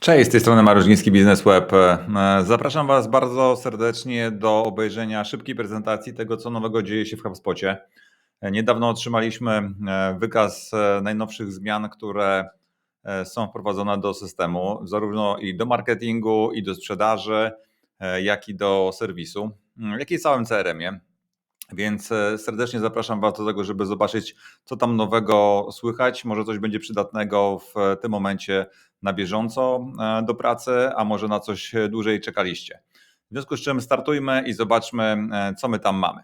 Cześć, z tej strony Marużniński Biznes Web. E, zapraszam Was bardzo serdecznie do obejrzenia szybkiej prezentacji tego, co nowego dzieje się w HubSpocie. E, niedawno otrzymaliśmy e, wykaz najnowszych zmian, które są wprowadzone do systemu, zarówno i do marketingu, i do sprzedaży, jak i do serwisu, jak i całym CRM-ie. Więc e, serdecznie zapraszam Was do tego, żeby zobaczyć, co tam nowego słychać. Może coś będzie przydatnego w tym momencie na bieżąco e, do pracy, a może na coś dłużej czekaliście. W związku z czym startujmy i zobaczmy, e, co my tam mamy.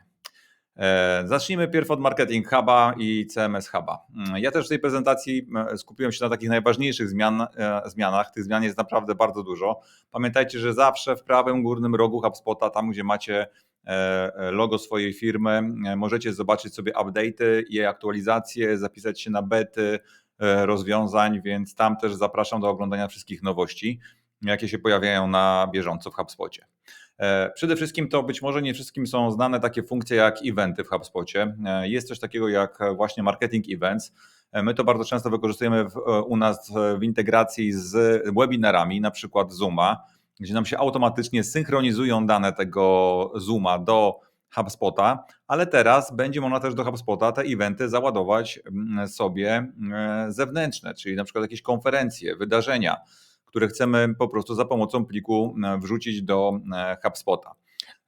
Zacznijmy pierw od Marketing Huba i CMS Huba. Mm, ja też w tej prezentacji skupiłem się na takich najważniejszych zmian, zmianach. Tych zmian jest naprawdę bardzo dużo. Pamiętajcie, że zawsze w prawym górnym rogu HubSpota, tam gdzie macie E, e, logo swojej firmy. E, możecie zobaczyć sobie update'y i aktualizacje, zapisać się na bety rozwiązań, więc tam też zapraszam do oglądania wszystkich nowości, jakie się pojawiają na bieżąco w HubSpocie. Przede wszystkim to być może nie wszystkim są znane takie funkcje jak eventy w HubSpocie. Jest coś takiego jak właśnie marketing events. My to bardzo często wykorzystujemy w, u nas w integracji z webinarami, na przykład Zooma gdzie nam się automatycznie synchronizują dane tego Zooma do HubSpota, ale teraz będzie można też do HubSpota te eventy załadować mm, sobie mm, zewnętrzne, czyli na przykład jakieś konferencje, wydarzenia, które chcemy po prostu za pomocą pliku mm, wrzucić do HubSpota.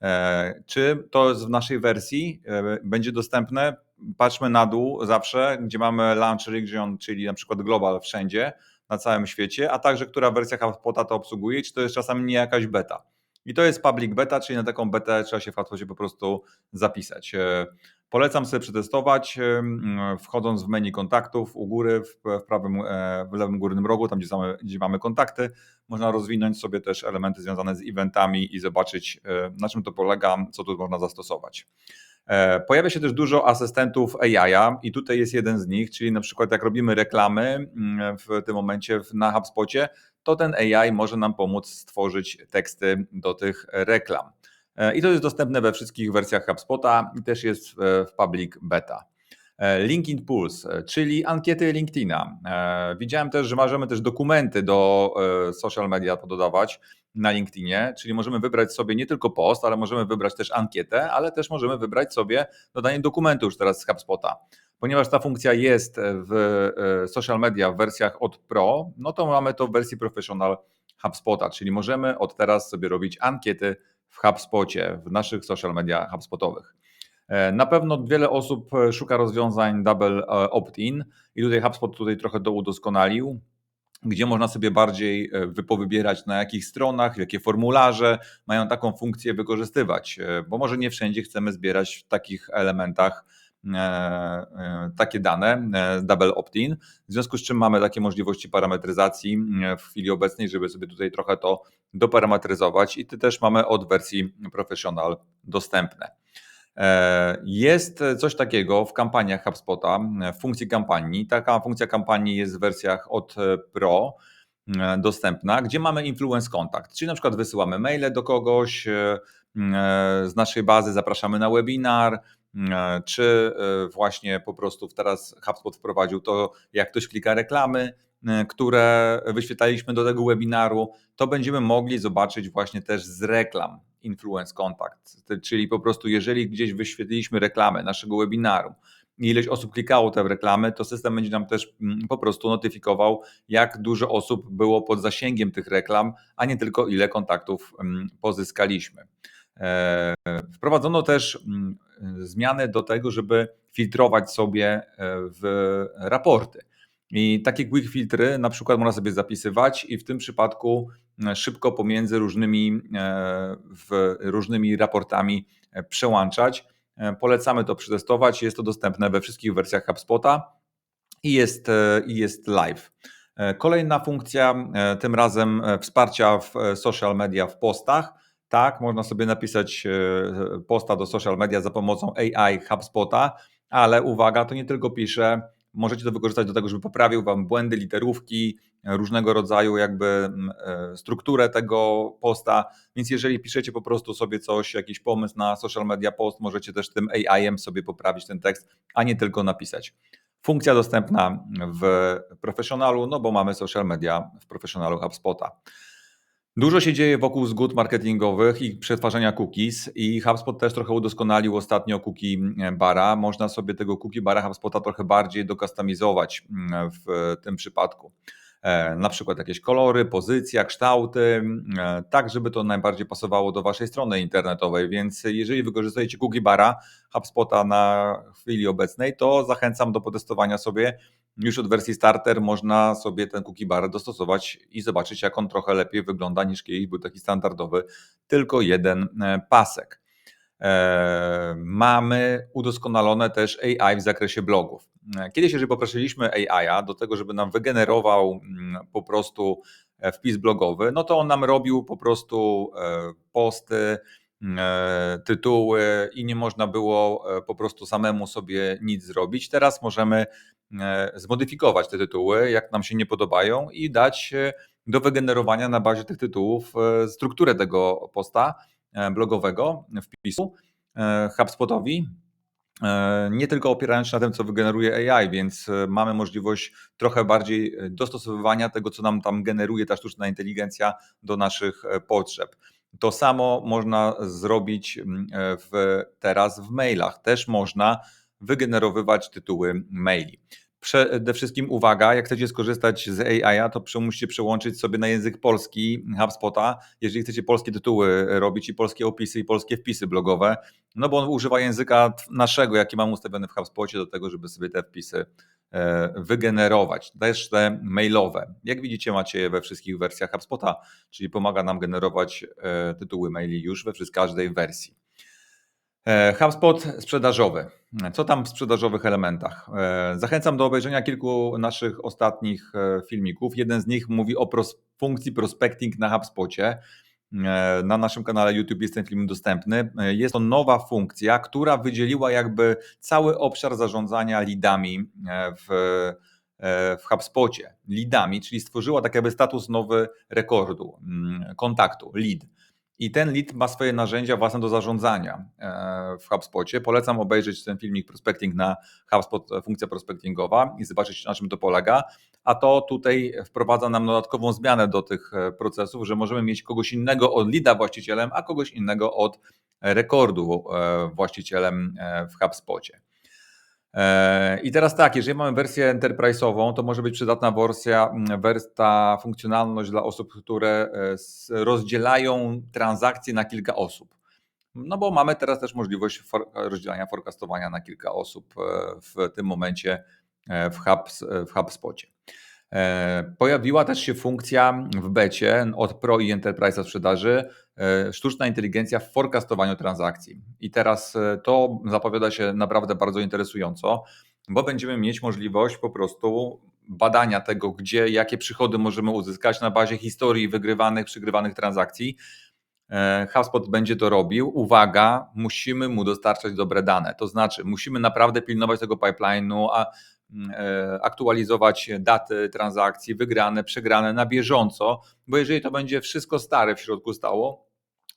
E, czy to jest w naszej wersji e, będzie dostępne? Patrzmy na dół zawsze, gdzie mamy Launch Region, czyli na przykład Global wszędzie, na całym świecie, a także która wersja HubSpota to obsługuje, czy to jest czasami nie jakaś beta. I to jest public beta, czyli na taką betę trzeba się w HubSpocie po prostu zapisać. E, polecam sobie przetestować, e, wchodząc w menu kontaktów u góry, w, prawym, e, w lewym górnym rogu, tam gdzie, mamy, gdzie mamy kontakty, można rozwinąć sobie też elementy związane z eventami i zobaczyć na czym to polega, co tu można zastosować. E, pojawia się też dużo asystentów AI i tutaj jest jeden z nich, czyli na przykład jak robimy reklamy mm, w tym momencie na HubSpocie, to ten AI może nam pomóc stworzyć teksty do tych reklam. E, I to jest dostępne we wszystkich wersjach HubSpota i też jest w public beta. E, LinkedIn Pulse, czyli ankiety LinkedIna. Widziałem też, że możemy też dokumenty do social media pododawać na LinkedInie, czyli możemy wybrać sobie nie tylko post, ale możemy wybrać też ankietę, ale też możemy wybrać sobie dodanie dokumentu już teraz z HubSpota. Ponieważ ta funkcja jest w e, social media w wersjach od Pro, no to mamy to w wersji Professional HubSpota, czyli możemy od teraz sobie robić ankiety w HubSpocie, w naszych social media HubSpotowych. E, na pewno wiele osób szuka rozwiązań double e, opt-in i tutaj HubSpot tutaj trochę to udoskonalił gdzie można sobie bardziej e, wypowybierać na jakich stronach, jakie formularze mają taką funkcję wykorzystywać, e, bo może nie wszędzie chcemy zbierać w takich elementach e, takie dane, double opt-in, w związku z czym mamy takie możliwości parametryzacji w chwili obecnej, żeby sobie tutaj trochę to doparametryzować i ty też mamy od wersji professional dostępne. E, jest coś takiego w kampaniach HubSpota, w funkcji kampanii. Taka funkcja kampanii jest w wersjach od Pro e, dostępna, gdzie mamy influence contact, czyli na przykład wysyłamy maile do kogoś e, z naszej bazy, zapraszamy na webinar, czy właśnie po prostu teraz HubSpot wprowadził to, jak ktoś klika reklamy, które wyświetlaliśmy do tego webinaru, to będziemy mogli zobaczyć właśnie też z reklam influence contact, czyli po prostu jeżeli gdzieś wyświetliliśmy reklamę naszego webinaru, ileś osób klikało te reklamy, to system będzie nam też mm, po prostu notyfikował, jak dużo osób było pod zasięgiem tych reklam, a nie tylko ile kontaktów mm, pozyskaliśmy. E, wprowadzono też mm, zmiany do tego, żeby filtrować sobie e, w raporty. I takie quick filtry na przykład można sobie zapisywać i w tym przypadku e, szybko pomiędzy różnymi, e, różnymi raportami e, przełączać. Polecamy to przetestować. Jest to dostępne we wszystkich wersjach HubSpota i jest, i jest live. Kolejna funkcja, tym razem wsparcia w social media w postach. Tak, można sobie napisać posta do social media za pomocą AI HubSpota, ale uwaga, to nie tylko pisze Możecie to wykorzystać do tego, żeby poprawił Wam błędy, literówki, różnego rodzaju jakby mm, e, strukturę tego posta. Więc jeżeli piszecie po prostu sobie coś, jakiś pomysł na social media post, możecie też tym AI-em sobie poprawić ten tekst, a nie tylko napisać. Funkcja dostępna w profesjonalu, no bo mamy social media w profesjonalu HubSpota. Dużo się dzieje wokół zgód marketingowych i przetwarzania cookies i HubSpot też trochę udoskonalił ostatnio cookie bara. Można sobie tego cookie bara HubSpota trochę bardziej dokustomizować mm, w tym przypadku. E, na przykład jakieś kolory, pozycja, kształty, e, tak żeby to najbardziej pasowało do Waszej strony internetowej. Więc jeżeli wykorzystujecie cookie bara HubSpota na chwili obecnej, to zachęcam do potestowania sobie. Już od wersji starter można sobie ten cookie bar dostosować i zobaczyć, jak on trochę lepiej wygląda niż kiedyś był taki standardowy, tylko jeden e, pasek. Mamy udoskonalone też AI w zakresie blogów. Kiedyś, jeżeli poprosiliśmy AI do tego, żeby nam wygenerował mm, po prostu e, wpis blogowy, no to on nam robił po prostu e, posty, mm, e, tytuły i nie można było po prostu samemu sobie nic zrobić. Teraz możemy zmodyfikować te tytuły, jak nam się nie podobają i dać do wygenerowania na bazie tych tytułów strukturę tego posta blogowego, wpisu HubSpotowi E, nie tylko opierając się na tym, co wygeneruje AI, więc e, mamy możliwość trochę bardziej e, dostosowywania tego, co nam tam generuje ta sztuczna inteligencja do naszych potrzeb. To samo można zrobić w, teraz w mailach. Też można wygenerowywać tytuły maili. Przede wszystkim uwaga, jak chcecie skorzystać z AI, to musicie przełączyć sobie na język polski HubSpota, jeżeli chcecie polskie tytuły robić i polskie opisy i polskie wpisy blogowe, no bo on używa języka naszego, jaki mam ustawiony w HubSpocie do tego, żeby sobie te wpisy e, wygenerować. Też te mailowe. Jak widzicie, macie je we wszystkich wersjach HubSpota, czyli pomaga nam generować e, tytuły maili już we każdej wersji. E, HubSpot sprzedażowy. Co tam w sprzedażowych elementach? E, zachęcam do obejrzenia kilku naszych ostatnich e, filmików. Jeden z nich mówi o pros funkcji prospecting na HubSpocie. Na naszym kanale YouTube jest ten film dostępny. Jest to nowa funkcja, która wydzieliła jakby cały obszar zarządzania leadami w, w HubSpocie. Leadami, czyli stworzyła tak jakby status nowy rekordu, mm, kontaktu, lead. I ten lead ma swoje narzędzia własne do zarządzania e, w HubSpocie. Polecam obejrzeć ten filmik Prospecting na HubSpot, e, funkcja prospectingowa i zobaczyć na czym to polega. A to tutaj wprowadza nam dodatkową zmianę do tych e, procesów, że możemy mieć kogoś innego od leada właścicielem, a kogoś innego od rekordu właścicielem w HubSpocie. E, I teraz tak, jeżeli mamy wersję enterprise'ową, to może być przydatna wersja, ta funkcjonalność dla osób, które e, rozdzielają transakcje na kilka osób. No bo mamy teraz też możliwość rozdzielania forecastowania na kilka osób e, w tym momencie w, Hub, w HubSpocie. E, pojawiła też się funkcja w becie od Pro i Enterprise sprzedaży e, sztuczna inteligencja w forecastowaniu transakcji. I teraz e, to zapowiada się naprawdę bardzo interesująco, bo będziemy mieć możliwość po prostu badania tego, gdzie, jakie przychody możemy uzyskać na bazie historii wygrywanych, przegrywanych transakcji. HubSpot będzie to robił. Uwaga, musimy mu dostarczać dobre dane. To znaczy, musimy naprawdę pilnować tego pipeline'u, a aktualizować daty transakcji, wygrane, przegrane na bieżąco, bo jeżeli to będzie wszystko stare w środku stało,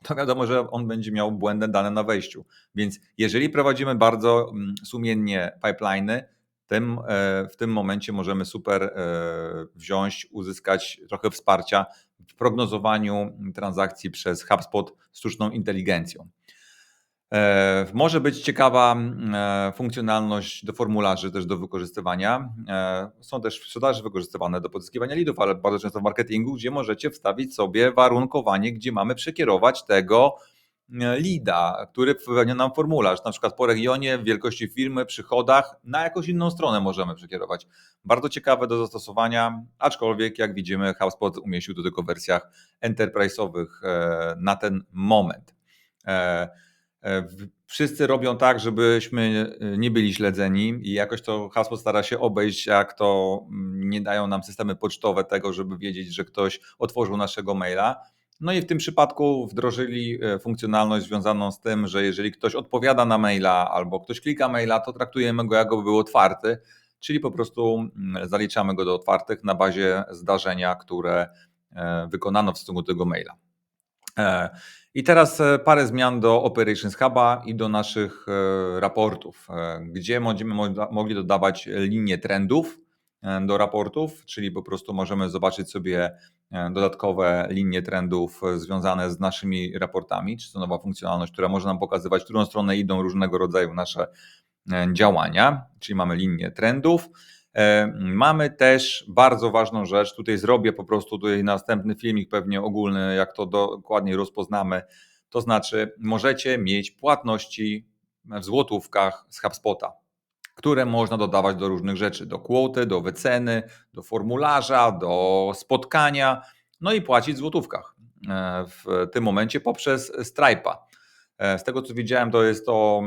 to wiadomo, że on będzie miał błędne dane na wejściu. Więc jeżeli prowadzimy bardzo mm, sumiennie pipeliny, tym, e, w tym momencie możemy super e, wziąć, uzyskać trochę wsparcia w prognozowaniu transakcji przez HubSpot sztuczną inteligencją. E, może być ciekawa e, funkcjonalność do formularzy też do wykorzystywania. E, są też w sprzedaży wykorzystywane do pozyskiwania leadów, ale bardzo często w marketingu, gdzie możecie wstawić sobie warunkowanie, gdzie mamy przekierować tego leada, który wypełnia nam formularz, na przykład po regionie, wielkości firmy, przychodach, na jakąś inną stronę możemy przekierować. Bardzo ciekawe do zastosowania, aczkolwiek jak widzimy HubSpot umieścił do tego w wersjach enterprise'owych na ten moment. E, wszyscy robią tak, żebyśmy e, nie byli śledzeni i jakoś to hasło stara się obejść, jak to mm, nie dają nam systemy pocztowe tego, żeby wiedzieć, że ktoś otworzył naszego maila. No i w tym przypadku wdrożyli e, funkcjonalność związaną z tym, że jeżeli ktoś odpowiada na maila albo ktoś klika maila, to traktujemy go, jakby był otwarty, czyli po prostu mm, zaliczamy go do otwartych na bazie zdarzenia, które wykonano w stosunku do tego maila. E, I teraz e, parę zmian do Operations Huba i do naszych e, raportów, gdzie będziemy mogli dodawać linie trendów do raportów, czyli po prostu możemy zobaczyć sobie dodatkowe linie trendów związane z naszymi raportami, czy to nowa funkcjonalność, która może nam pokazywać, w którą stronę idą różnego rodzaju nasze działania, czyli mamy linię trendów. E, mamy też bardzo ważną rzecz, tutaj zrobię po prostu tutaj następny filmik pewnie ogólny, jak to dokładnie rozpoznamy. To znaczy, możecie mieć płatności w złotówkach z HubSpota, które można dodawać do różnych rzeczy, do kwoty, do wyceny, do formularza, do spotkania, no i płacić w złotówkach e, w tym momencie poprzez Stripe'a. E, z tego co widziałem, to jest to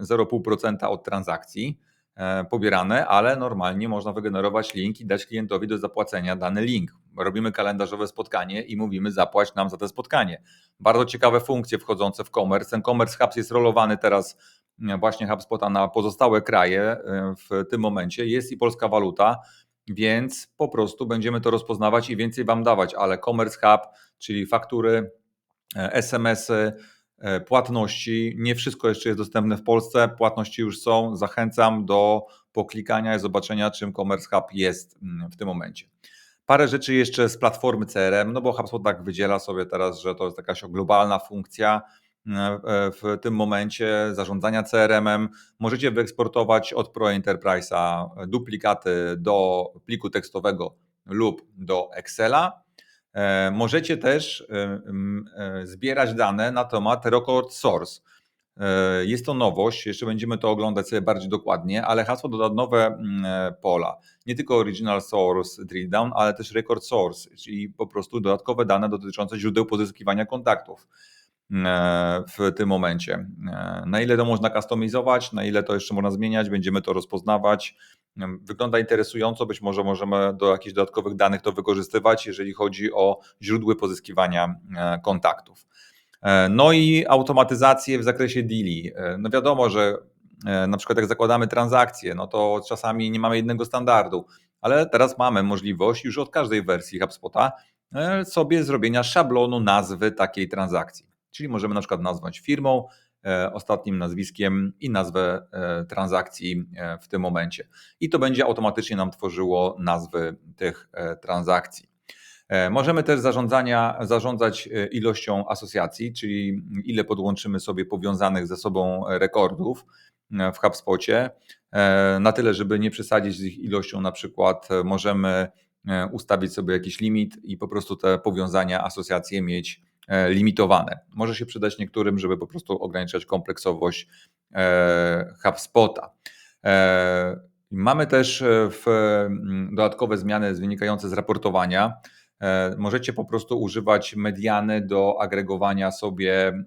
0,5% mm, od transakcji. E, pobierane, ale normalnie można wygenerować link i dać klientowi do zapłacenia dany link. Robimy kalendarzowe spotkanie i mówimy zapłać nam za to spotkanie. Bardzo ciekawe funkcje wchodzące w commerce. Ten commerce hubs jest rolowany teraz e, właśnie HubSpota na pozostałe kraje e, w tym momencie. Jest i polska waluta, więc po prostu będziemy to rozpoznawać i więcej Wam dawać, ale commerce hub, czyli faktury, SMS-y, płatności. Nie wszystko jeszcze jest dostępne w Polsce. Płatności już są. Zachęcam do poklikania i zobaczenia, czym Commerce Hub jest mm, w tym momencie. Parę rzeczy jeszcze z platformy CRM, no bo HubSpot tak wydziela sobie teraz, że to jest jakaś globalna funkcja mm, e, w tym momencie zarządzania CRM-em. Możecie wyeksportować od Pro Enterprise'a duplikaty do pliku tekstowego lub do Excela E, możecie też e, e, zbierać dane na temat record source. Jest to nowość, jeszcze będziemy to oglądać sobie bardziej dokładnie, ale hasło doda nowe pola. Nie tylko original source drill down, ale też record source, czyli po prostu dodatkowe dane dotyczące źródeł pozyskiwania kontaktów w tym momencie. Na ile to można kustomizować, na ile to jeszcze można zmieniać, będziemy to rozpoznawać. Wygląda interesująco, być może możemy do jakichś dodatkowych danych to wykorzystywać, jeżeli chodzi o źródły pozyskiwania e, kontaktów. E, no i automatyzację w zakresie deali. E, no wiadomo, że na przykład jak zakładamy transakcje, no to czasami nie mamy jednego standardu, ale teraz mamy możliwość już od każdej wersji HubSpota sobie zrobienia szablonu nazwy takiej transakcji. Czyli możemy na przykład nazwać firmą, ostatnim nazwiskiem i nazwę e, transakcji e, w tym momencie. I to będzie automatycznie nam tworzyło nazwy tych transakcji. Możemy też zarządzania, zarządzać ilością asocjacji, czyli ile podłączymy sobie powiązanych ze sobą rekordów w HubSpocie. Na tyle, żeby nie przesadzić z ich ilością, na przykład możemy ustawić sobie jakiś limit i po prostu te powiązania, asocjacje mieć E, limitowane. Może się przydać niektórym, żeby po prostu ograniczać kompleksowość e, HubSpota. E, mamy też w dodatkowe zmiany wynikające z raportowania. Możecie po prostu używać mediany do agregowania sobie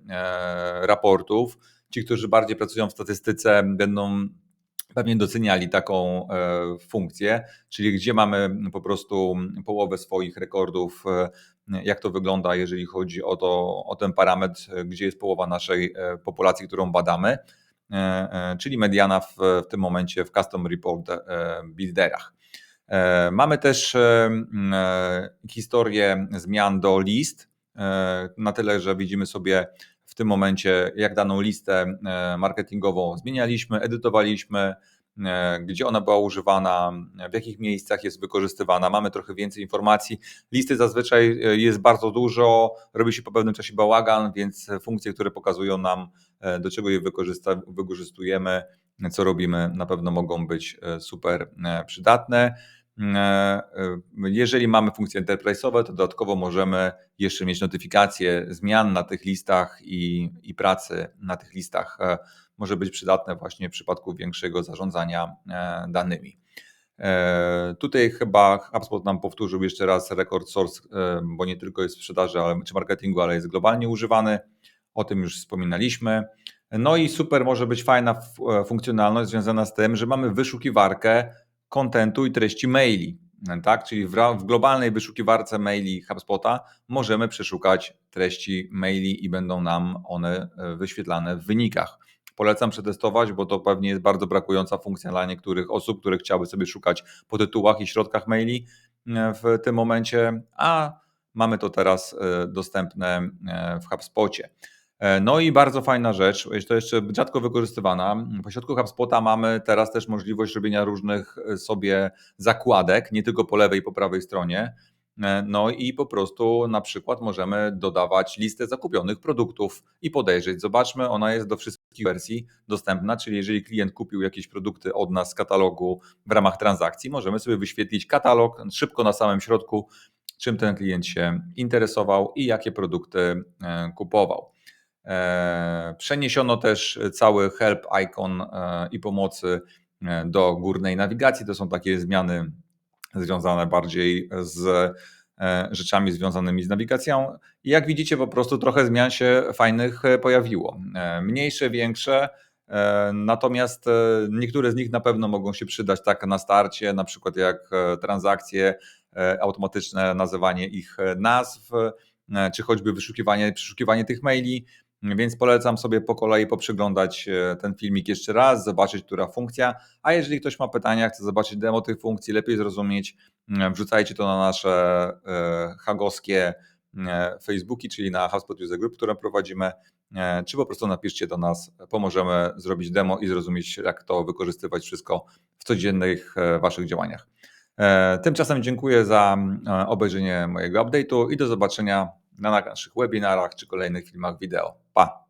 raportów. Ci, którzy bardziej pracują w statystyce, będą pewnie doceniali taką funkcję, czyli gdzie mamy po prostu połowę swoich rekordów jak to wygląda, jeżeli chodzi o, to, o ten parametr, gdzie jest połowa naszej e, populacji, którą badamy, e, e, czyli mediana w, w tym momencie w Custom Report Builderach. Mamy też historię zmian do list, na tyle, że widzimy sobie w tym momencie, jak daną listę marketingową zmienialiśmy, edytowaliśmy, E, gdzie ona była używana, w jakich miejscach jest wykorzystywana. Mamy trochę więcej informacji. Listy zazwyczaj e, jest bardzo dużo, robi się po pewnym czasie bałagan, więc funkcje, które pokazują nam, e, do czego je wykorzystujemy, co robimy, na pewno mogą być super przydatne. Jeżeli mamy funkcje enterprise'owe, to dodatkowo możemy jeszcze mieć notyfikacje zmian na tych listach i, i pracy na tych listach może być przydatne właśnie w przypadku większego zarządzania e, danymi. E, tutaj chyba HubSpot nam powtórzył jeszcze raz rekord source, e, bo nie tylko jest w sprzedaży ale, czy marketingu, ale jest globalnie używany. O tym już wspominaliśmy. No i super może być fajna funkcjonalność związana z tym, że mamy wyszukiwarkę kontentu i treści maili. Tak? Czyli w, w globalnej wyszukiwarce maili HubSpota możemy przeszukać treści maili i będą nam one wyświetlane w wynikach. Polecam przetestować, bo to pewnie jest bardzo brakująca funkcja dla niektórych osób, które chciały sobie szukać po tytułach i środkach maili e, w tym momencie, a mamy to teraz e, dostępne e, w HubSpocie. E, No i bardzo fajna rzecz, to jeszcze rzadko wykorzystywana. W środku HubSpota mamy teraz też możliwość robienia różnych e, sobie zakładek, nie tylko po lewej i po prawej stronie. E, No i po prostu na przykład możemy dodawać listę zakupionych produktów i podejrzeć. Zobaczmy, ona jest do wszystkich wersji dostępna, czyli jeżeli klient kupił jakieś produkty od nas z katalogu w ramach transakcji, możemy sobie wyświetlić katalog szybko na samym środku, czym ten klient się interesował i jakie produkty kupował. E, Przeniesiono też cały help icon e, i pomocy e, do górnej nawigacji. To są takie zmiany związane bardziej z rzeczami związanymi z nawigacją. I jak widzicie, po prostu trochę zmian się fajnych pojawiło. Mniejsze, większe. Natomiast niektóre z nich na pewno mogą się przydać tak na starcie, na przykład jak transakcje, automatyczne nazywanie ich nazw, czy choćby wyszukiwanie, przeszukiwanie tych maili. Więc polecam sobie po kolei poprzeglądać e, ten filmik jeszcze raz, zobaczyć, która funkcja. A jeżeli ktoś ma pytania, chce zobaczyć demo tych funkcji, lepiej zrozumieć, wrzucajcie to na nasze e, hagowskie e, Facebooki, czyli na HubSpot User Group, które prowadzimy, czy po prostu napiszcie do nas, pomożemy zrobić demo i zrozumieć, jak to wykorzystywać wszystko w codziennych Waszych działaniach. Tymczasem dziękuję za obejrzenie mojego update'u i do zobaczenia na naszych webinarach czy kolejnych filmach wideo. Pa!